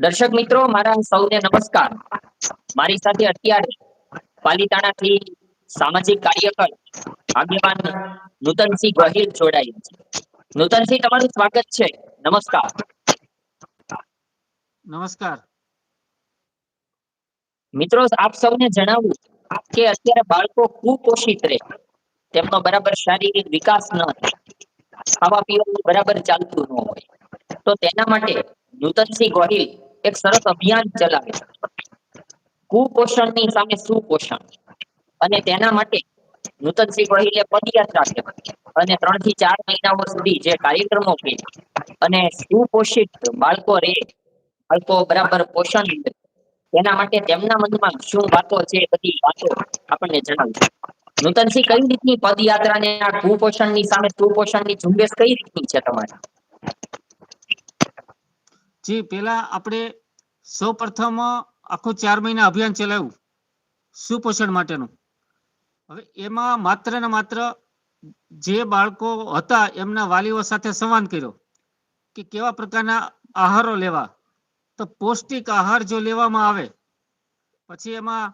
દર્શક મિત્રો મારા સૌને નમસ્કાર. મારી સાથે અત્યારે પાલીતાણાથી સામાજિક કાર્યકર આગેવાન નૂતનસિંહ ગોહિલ જોડાયા છે. નૂતનસિંહ તમારું સ્વાગત છે. નમસ્કાર. નમસ્કાર. મિત્રો આપ સૌને જણાવું કે અત્યારે બાળકો કુપોષિત રહે. તેમનો બરાબર શારીરિક વિકાસ ન થાય. ખાવા પીવાનું બરાબર ચાલતું ન હોય. તો તેના માટે નૂતનસિંહ ગોહિલ એક સરસ અભિયાન ચલાવે છે. કુપોષણની સામે સુપોષણ. અને તેના માટે નૂતનસિંહ ગોહિલે પદયાત્રા કરી અને ત્રણથી ચાર મહિનાઓ સુધી જે કાર્યક્રમો કર્યા અને સુપોષિત બાળકો રે, બાળકો બરાબર પોષણ તેના માટે તેમના મનમાં શું વાતો છે બધી વાતો આપણને જણાવશે નૂતનસિંહ કઈ રીતની પદયાત્રાને આ કુપોષણની સામે સુપોષણની ઝુંબેશ કઈ રીતની છે તમારી? જી પેલા આપણે સૌ પ્રથમ આખું ચાર મહિના અભિયાન ચલાવ્યું સુપોષણ માટેનું હવે એમાં માત્ર ને માત્ર જે બાળકો હતા એમના વાલીઓ સાથે સંવાદ કર્યો કે કેવા પ્રકારના આહારો લેવા તો પૌષ્ટિક આહાર જો લેવામાં આવે, પછી એમાં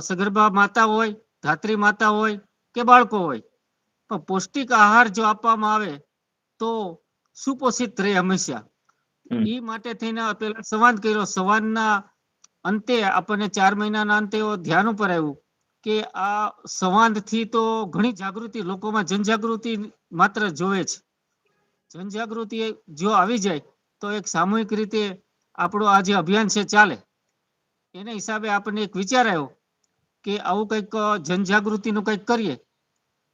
સગર્ભા માતા હોય, ધાત્રી માતા હોય કે બાળકો હોય, પણ પૌષ્ટિક આહાર જો આપવામાં આવે તો સુપોષિત રહે હંમેશા હમ. એ માટે થઈને પેલા સંવાદ કર્યો. સંવાદના અંતે આપણને ચાર મહિનાના અંતે ધ્યાન ઉપર આવ્યું કે આ સંવાદથી તો ઘણી જાગૃતિ, લોકોમાં જનજાગૃતિ માત્ર જોવે છે. જનજાગૃતિ જો આવી જાય તો એક સામૂહિક રીતે આપણું આ જે અભિયાન છે ચાલે. એને હિસાબે આપણને એક વિચાર આવ્યો કે આવું કંઈક જનજાગૃતિનું કંઈક કરીએ.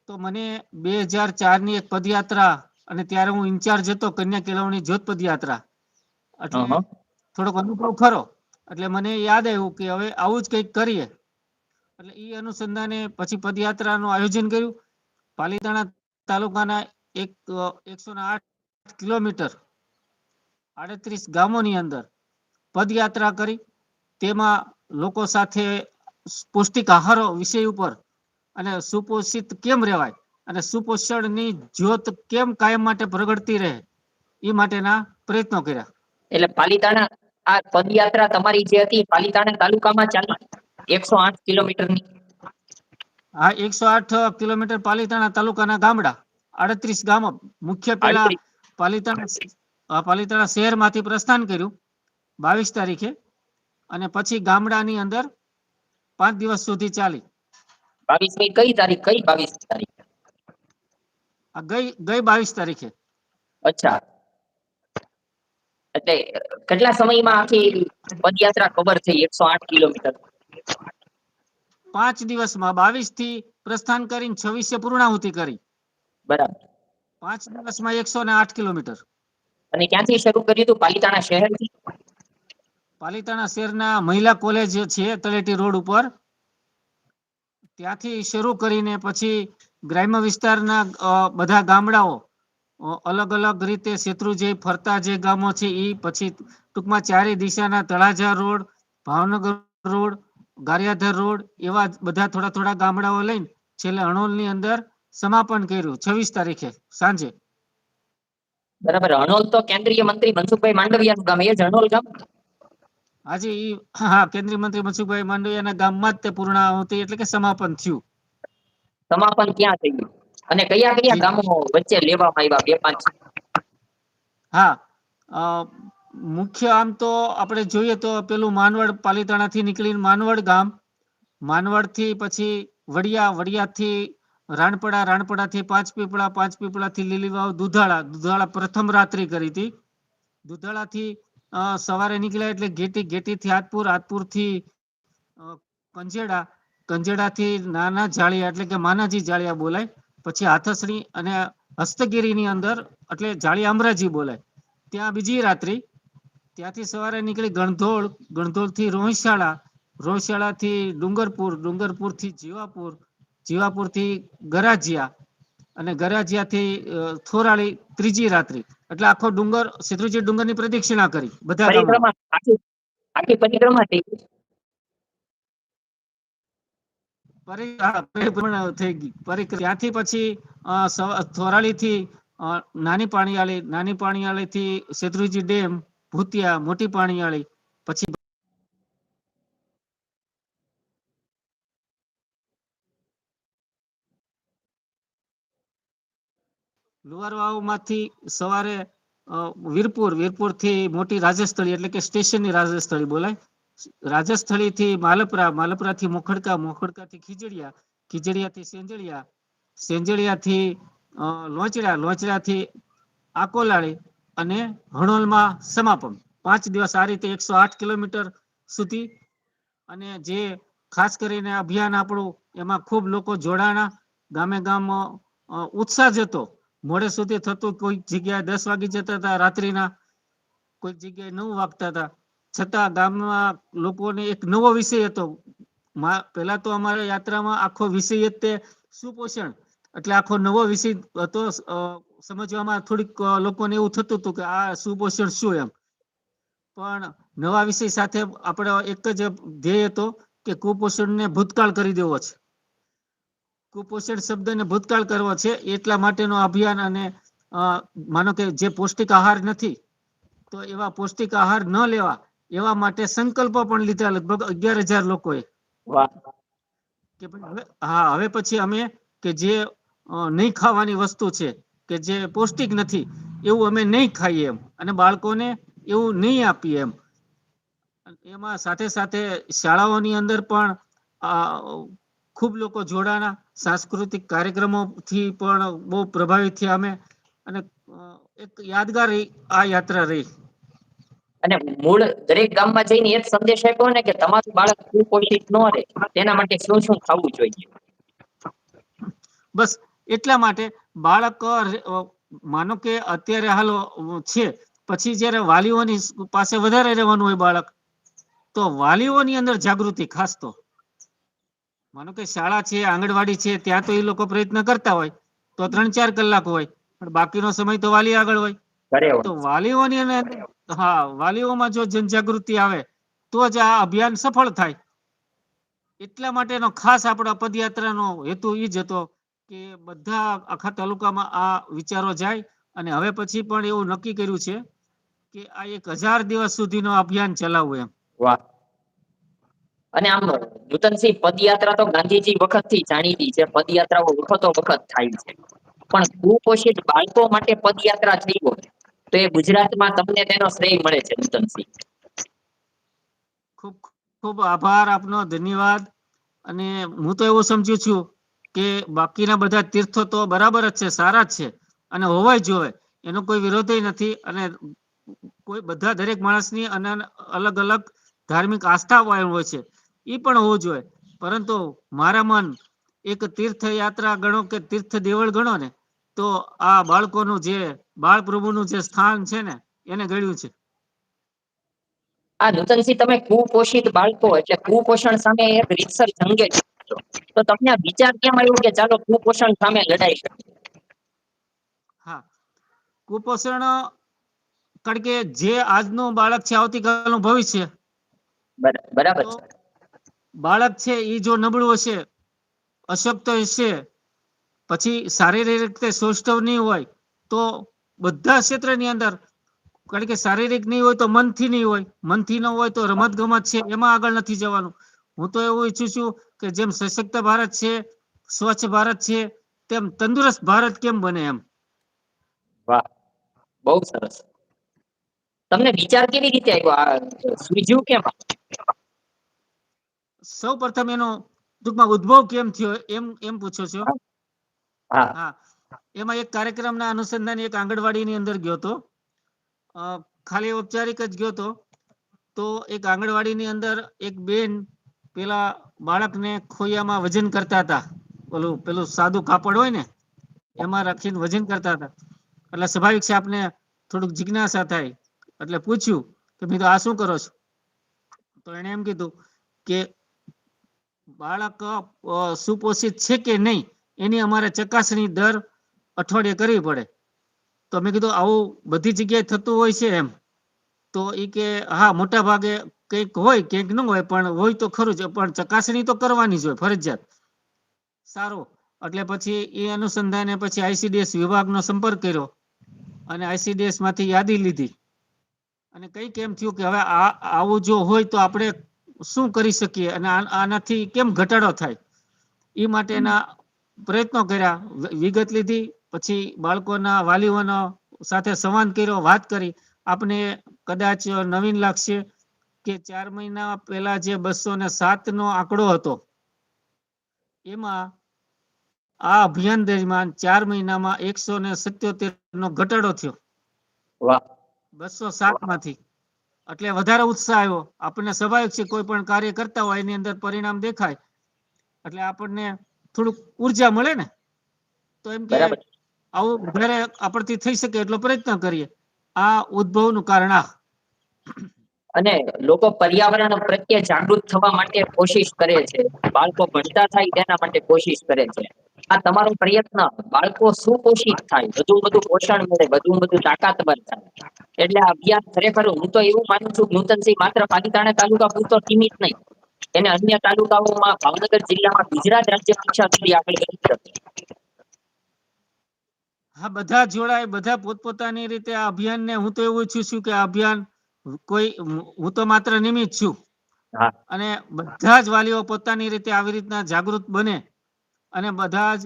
તો મને બે હજાર ચારની એક પદયાત્રા અને ત્યારે હું ઇન્ચાર્જ હતો કન્યા કેળવણી જ્યોત પદયાત્રા. એટલે થોડોક અનુભવ ખરો. એટલે મને યાદ આવ્યું કે હવે આવું જ કંઈક કરીએ. એટલે એ અનુસંધાને પછી પદયાત્રાનું આયોજન કર્યું. પાલીતાણા તાલુકાના એક એકસો આઠ કિલોમીટર આડત્રીસ ગામોની અંદર પદયાત્રા કરી. તેમાં લોકો સાથે પૌષ્ટિક આહારો વિષય ઉપર અને સુપોષિત કેમ રહેવાય અને સુપોષણની જ્યોત કેમ કાયમ માટે પ્રગટતી રહે એ માટેના પ્રયત્નો કર્યા. એટલે પાલિતાણા આ પદયાત્રા તમારી જે હતી પાલિતાણા તાલુકામાં ચાલી એકસો આઠ કિલોમીટરની. હા એકસો આઠ કિલોમીટર પાલિતાણા તાલુકાના ગામડા. આડત્રીસ ગામ. મુખ્ય પેલા પાલિતાણા પાલિતાણા શહેરમાંથી પ્રસ્થાન કર્યું બાવીસ તારીખે. અને પછી ગામડાની અંદર પાંચ દિવસ સુધી ચાલી. બાવીસમી કઈ તારીખ? કઈ બાવીસ તારીખ? ગઈ ગઈ બાવીસ તારીખે. અચ્છા. એટલે કેટલા સમયમાં આખી પદયાત્રા કવર થઈ? એકસો આઠ કિલોમીટર. પાંચ દિવસમાં બાવીસથી પ્રસ્થાન કરીને છવ્વીસે પૂર્ણાહુતિ કરી. બરાબર. પાંચ દિવસમાં એકસો ને આઠ કિલોમીટર. અને ક્યાંથી શરૂ કર્યું હતું? પાલીતાણા શહેરથી? પાલિતાણા શહેરના મહિલા કોલેજ છે તળેટી રોડ ઉપર. ત્યાંથી શરૂ કરીને પછી ગ્રામ્ય વિસ્તારના બધા ગામડાઓ અલગ અલગ રીતે શેત્રુંજય ફરતા જે ગામો છે એ પછી ટૂંકમાં ચારે દિશાના Talaja road Bhavnagar road Gariadhar road એવા બધા થોડા થોડા ગામડાઓ લઈને છેલ્લે અણોલની અંદર સમાપન કર્યું. છવ્વીસ તારીખે સાંજે. બરાબર. અણોલ તો કેન્દ્રીય મંત્રી મનસુખભાઈ માંડવિયાનું ગામ. એ જ અણોલ ગામ? આજે ઈ હા કેન્દ્રીય મંત્રી મનસુખભાઈ માંડવિયાના ગામમાં જ તે પૂર્ણાહુતિ એટલે કે સમાપન થયું. સમાપન ક્યાં થયું અને કયા કયા ગામો વચ્ચે લેવામાં આવ્યા બે પાંચ હા મુખ્ય આમ તો આપણે જોઈએ તો પેલું માનવડ પાલીતાણાથી નીકળીને માનવડ ગામ માનવડથી પછી વડિયા વડિયાથી રાણપડા થી પાંચ પીપળા પાંચ પીપળાથી લીલીવાવ દુધાળા દુધાળા પ્રથમ રાત્રિ કરી હતી. દુધાળા થી સવારે નીકળ્યા એટલે ગેટી થી આતપુર આતપુરથી કંજેડા કંજેડા થી નાના જાળિયા એટલે કે માનાજી જાળિયા બોલાય. પછી હાથસણી અને હસ્તગીરીની અંદર, એટલે જાળી અમરાજી બોલાય. ત્યાં બીજી રાત્રિ, ત્યાંથી સવારે નીકળી ગણધોળ, ગણધોળથી રોહિશાળા, રોહિશાળાથી ડુંગરપુર, ડુંગરપુરથી જીવાપુર, જીવાપુરથી ગરાજિયા અને ગરાજિયાથી થોરાળી ત્રીજી રાત્રિ. એટલે આખો ડુંગર શેત્રુંજય ડુંગરની પ્રદક્ષિણા કરી, બધા આખી પરિક્રમા થઈ ગઈ. પરી- હા, પરિભ્રમણ થઈ ગઈ. પરિક્ર- ત્યાંથી પછી થોરાળીથી નાની પાણીયાળી, નાની પાણીયાળીથી શેત્રુંજી ડેમ, ભૂતિયા, મોટી પાણીયાળી, પછી લુવારવાવમાંથી સવારે વીરપુર વીરપુરથી મોટી રાજસ્થળી એટલે કે સ્ટેશનની રાજસ્થળી બોલાય. રાજસ્થળી થી માલપરા માલપરા થી મોખડકા મોખડકા થી ખીજડીયા ખીજડીયા થી સેંજળિયા સેંજળિયા થી લોચડા લોચડા થી આકોલાળી અને હણોલમાં સમાપન. પાંચ દિવસ આ રીતે એકસો આઠ કિલોમીટર સુધી અને જે ખાસ કરીને અભિયાન આપણું, એમાં ખૂબ લોકો જોડાણા ગામે ગામ ઉત્સાહ જતો. મોડે સુધી થતું કોઈ જગ્યાએ દસ વાગી જતા હતા, રાત્રિના કોઈ જગ્યાએ નવ વાગતા હતા. છતાં ગામમાં લોકોને એક નવો વિષય હતો. પહેલા તો અમારે યાત્રામાં આખો વિષય જ તે સુપોષણ. એટલે આખો નવો વિષય હતો સમજવામાં થોડીક લોકોને એવું થતું હતું કે આ સુપોષણ શું એમ. પણ નવા વિષય સાથે આપણે એક જ ધ્યેય હતો કે કુપોષણને ભૂતકાળ કરી દેવો છે. કુપોષણ શબ્દને ભૂતકાળ કરવો છે એટલા માટેનો અભિયાન અને માનો કે જે પૌષ્ટિક આહાર નથી, તો એવા પૌષ્ટિક આહાર ન લેવા એવા માટે સંકલ્પ પણ લીધા લગભગ અગિયાર હજાર લોકોએ. કે હવે હા હવે પછી અમે કે જે નહીં ખાવાની વસ્તુ છે કે જે પૌષ્ટિક નથી એવું અમે નહીં ખાઈએ એમ. અને બાળકોને એવું નહીં આપીએ એમ. એમાં સાથે સાથે શાળાઓની અંદર પણ ખૂબ લોકો જોડાણા સાંસ્કૃતિક કાર્યક્રમોથી પણ બહુ પ્રભાવિત થયા અમે. અને એક યાદગાર આ યાત્રા રહી. અને મૂળ દરેક ગામમાં જઈને એ જ સંદેશ આપ્યો ને કે તમારું બાળક કુપોષિત ન રહે. તેના માટે શું શું ખાવું જોઈએ? બસ એટલા માટે બાળક માનો કે અત્યારે હાલ છે પછી જ્યારે વાલીઓની પાસે વધારે રહેવાનું હોય બાળક તો વાલીઓની અંદર જાગૃતિ ખાસ તો. માનો કે શાળા છે આંગણવાડી છે ત્યાં તો એ લોકો પ્રયત્ન કરતા હોય તો ત્રણ ચાર કલાક હોય પણ બાકીનો સમય તો વાલી આગળ હોય. તો વાલીઓની અને હા, વાલીઓમાં જો જનજાગૃતિ આવે, તો જ આ અભિયાન સફળ થાય. એટલા માટેનો ખાસ આપણા પદયાત્રાનો હેતુ એ જ હતો કે બધા આખા તાલુકામાં આ વિચારો જાય અને હવે પછી પણ એવું નક્કી કર્યું છે કે આ એક હજાર દિવસ સુધીનો અભિયાન ચલાવવું એમ. વાહ. અને આમ નૂતનસિંહ પદયાત્રા તો ગાંધીજી વખતથી જાણીતી છે, પદયાત્રાઓ વખતો વખત થાય છે. પણ કુપોષિત બાળકો માટે પદયાત્રા થઈ હોય. તો એ ગુજરાતમાં તમને તેનો શ્રેય મળે છે ઉત્તમસિંહ ખૂબ ખૂબ આભાર આપનો, ધન્યવાદ. અને હું તો એવું સમજુ છું કે બાકીના બધા તીર્થો તો બરાબર જ છે, સારા જ છે. અને હોવાય જોવે એનો કોઈ વિરોધ નથી. અને કોઈ બધા દરેક માણસની અને અલગ અલગ ધાર્મિક આસ્થા હોય છે. એ પણ હોવું જોઈએ પરંતુ મારા મન એક તીર્થયાત્રા ગણો કે તીર્થ દેવળ ગણો ને તો આ બાળકોનું જે બાળ પ્રભુનું જે સ્થાન છે ને એને ગળ્યું છે. આ નૂતનસિંહ તમે કુપોષિત બાળકો એટલે કુપોષણ સામે એક રીતસર જંગે છો. તો તમને વિચાર કેમ આવ્યો કે ચાલો કુપોષણ સામે લડાઈ હા. કુપોષણ કારણ કે જે આજનું બાળક છે આવતીકાલનું ભવિષ્ય. બરાબર બાળક છે એ જો નબળું હશે અશક્ત હશે પછી શારીરિક રીતે સૌષ્ઠવ નહીં હોય તો બધા ક્ષેત્રની અંદર કારણ કે શારીરિક નહીં હોય તો મનથી નહીં હોય. મનથી ન હોય તો રમત ગમત છે એમાં આગળ નથી જવાનું. હું તો એવું ઈચ્છું છું કે જેમ સશક્ત ભારત છે સ્વચ્છ ભારત છે તેમ તંદુરસ્ત ભારત કેમ બને એમ? વાહ બહુ સરસ. તમને વિચાર કેવી રીતે આવ્યો આ સૂઝ્યું કેમ? સૌ પ્રથમ એનો ટૂંકમાં ઉદ્ભવ કેમ થયો એમ એમ પૂછો છો. એમાં એક કાર્યક્રમના અનુસંધાને એક આંગણવાડીની અંદર ગયો હતો. ખાલી ઔપચારિક જ ગયો હતો. તો એક આંગણવાડીની અંદર એક બેન પેલા બાળકને ખોયામાં વજન કરતા હતા. પેલું પેલું સાદું કાપડ હોય ને, એમાં રાખીને વજન કરતા હતા. એટલે સ્વાભાવિક છે આપને થોડુંક જિજ્ઞાસા થાય. એટલે પૂછ્યું કે મેં તો આ શું કરો છો? તો એને એમ કીધું કે, બાળક સુપોષિત છે કે નહીં? એની અમારે ચકાસણી દર અઠવાડિયે કરવી પડે. તો મેં કીધું, આવું બધી જગ્યાએ થતું હોય છે એમ. તો એ કે, હા, મોટા ભાગે કંઈક હોય, કંઈક ન હોય, પણ હોય તો ખરું જ, પણ ચકાસણી તો કરવાની જ હોય, ફરજિયાત. સારું. એટલે પછી એ અનુસંધાને પછી આઈસીડીએસ વિભાગનો સંપર્ક કર્યો અને આઈસીડીએસમાંથી યાદી લીધી. અને કઈ કેમ થયું કે, હવે આ, આવું જો હોય તો આપણે શું કરી શકીએ? અને આનાથી કેમ ઘટાડો થાય? એ માટેના પ્રયત્નો કર્યા. વિગત લીધી. પછી બાળકોના વાલીઓનો સાથે સંવાદ કર્યો વાત કરી. આપને કદાચ નવીન લાગશે કે ચાર મહિના પહેલા જે બસો ને સાત નો આંકડો હતો એમાં આ અભિયાન દરમિયાન ચાર મહિનામાં એકસો ને સત્યોતેર નો ઘટાડો થયો. બસો સાતમાંથી એટલે વધારે ઉત્સાહ આવ્યો. આપણને સ્વાભાવિક છે કોઈ પણ કાર્ય કરતા હોય એની અંદર પરિણામ દેખાય. એટલે આપણને થોડુંક ઊર્જા મળે ને તો એમ કે આવું વધારે આપણથી થઈ શકે એટલો પ્રયત્ન કરીએ. આ ઉદ્ભવનું કારણ આ. અને લોકો પર્યાવરણ પ્રત્યે જાગૃત થવા માટે કોશિશ કરે છે. બાળકો ભણતા થાય તેના માટે કોશિશ કરે છે. આ તમારો પ્રયત્ન બાળકો સુપોષિત થાય. વધુ વધુ પોષણ મળે વધુ વધુ તાકાતવર થાય એટલે આ અભિયાન ખરેખર હું તો એવું માનું છું નૂતનસિંહ માત્ર પાલિતાણા તાલુકા પૂરતો સીમિત નહીં. એને અન્ય તાલુકાઓમાં ભાવનગર જિલ્લામાં ગુજરાત રાજ્ય કક્ષા સુધી આગળ વધી શકે હા બધા જોડાય બધા પોતપોતાની રીતે આ અભિયાનને હું તો એવું ઈચ્છું છું કે આ અભિયાન કોઈ હું તો માત્ર નિમિત્ત છું. અને બધા જ વાલીઓ પોતાની રીતે આવી રીતના જાગૃત બને અને બધા જ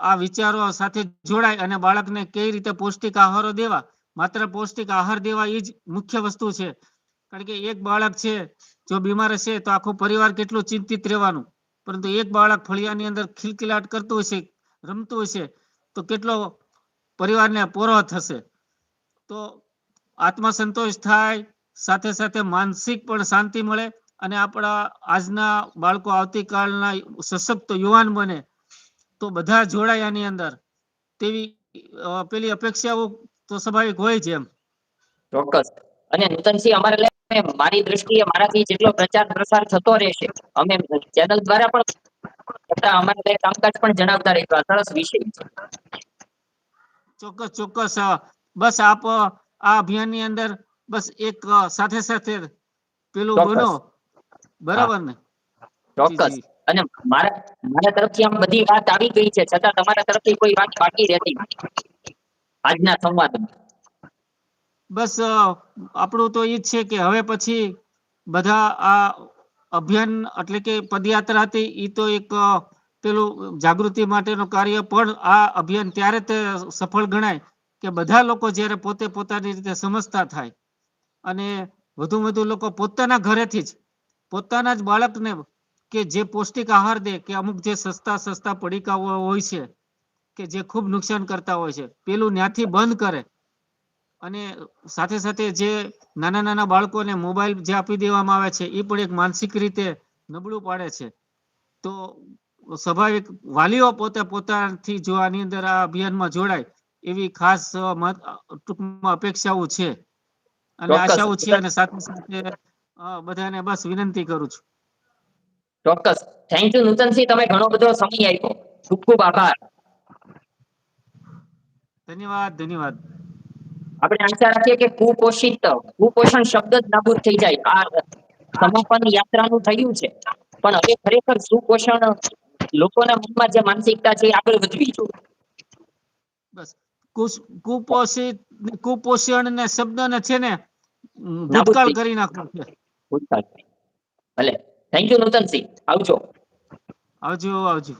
આ વિચારો સાથે જોડાય અને બાળકને કઈ રીતે પૌષ્ટિક આહારો દેવા. માત્ર પૌષ્ટિક આહાર દેવા એ જ મુખ્ય વસ્તુ છે. કારણ કે એક બાળક છે, જો બીમાર હશે તો આખો પરિવાર કેટલું ચિંતિત રહેવાનું. પરંતુ એક બાળક ફળિયાની અંદર ખિલખિલાટ કરતું હશે, રમતું હશે, તો કેટલો પરિવારને પોરો થશે તો આત્મસંતોષ થાય, સાથે સાથે માનસિક પણ શાંતિ મળે અને આપણા આજના બાળકો આવતીકાલના સશક્ત યુવાન બને. તો બધા જોડાય આની અંદર. તેવી પેલી અપેક્ષાઓ તો સ્વાભાવિક હોય છે એમ. ચોક્કસ. અને નૂતનસિંહ, અમારે લે- મારી દ્રષ્ટિએ મારાથી જેટલો પ્રચાર પ્રસાર થતો રહેશે અમે ચેનલ દ્વારા પણ છતાં અમારે કામકાજ પણ જણાવતા રહીશું આ સરસ વિષય ચોક્કસ ચોક્કસ બસ આપ આ અભિયાનની અંદર બસ એક સાથે સાથે પેલું. બનો બરાબર ને? ચોક્કસ. અને મારા મારા તરફથી આમ બધી વાત આવી ગઈ છે છતાં તમારા તરફથી કોઈ વાત બાકી રહેતી આજના સંવાદમાં. બસ આપણું તો ઈ જ છે કે હવે પછી બધા આ અભિયાન એટલે કે પદયાત્રા હતી ઈ તો એક પેલું જાગૃતિ માટેનું કાર્ય પણ આ અભિયાન ત્યારે તે સફળ ગણાય કે બધા લોકો જ્યારે પોતે પોતાની રીતે સમજતા થાય. અને વધુ વધુ લોકો પોતાના ઘરેથી જ, પોતાના જ બાળકને કે જે પૌષ્ટિક આહાર દે કે અમુક જે સસ્તા સસ્તા પડીકાઓ હોય છે કે જે ખૂબ નુકસાન કરતા હોય છે, પેલું ત્યાંથી બંધ કરે. અને સાથે સાથે જે નાના નાના બાળકોને મોબાઈલ જે આપી દેવામાં આવે છે એ પણ એક માનસિક રીતે નબળું પાડે છે. તો સ્વાભાવિક વાલીઓ પોતે પોતાથી જો આની અંદર આ અભિયાનમાં જોડાય એવી ખાસ ટૂંકમાં અપેક્ષાઓ છે. અને આશાઓ છે અને સાથે સાથે બધાને બસ વિનંતી કરું છું. ચોક્કસ. થેન્ક યુ નૂતનસિંહ તમે ઘણો બધો સમય આપ્યો. ખૂબ ખૂબ આભાર. ધન્યવાદ ધન્યવાદ. આપણે આશા રાખીએ કે કુપોષિત કુપોષણ શબ્દ જ નાબૂદ થઈ જાય. આ સમાપન યાત્રાનું થયું છે. પણ હવે ખરેખર સુપોષણ લોકોના મનમાં જે માનસિકતા છે આગળ વધવી જોઈએ. બસ. કુપોષિત કુપોષણ ને શબ્દને છે ને ભૂતકાળ કરી નાખવો છે. ભૂતકાળ. ભલે. થેન્ક યુ નૂતનસિંહ આવજો. આવજો આવજો.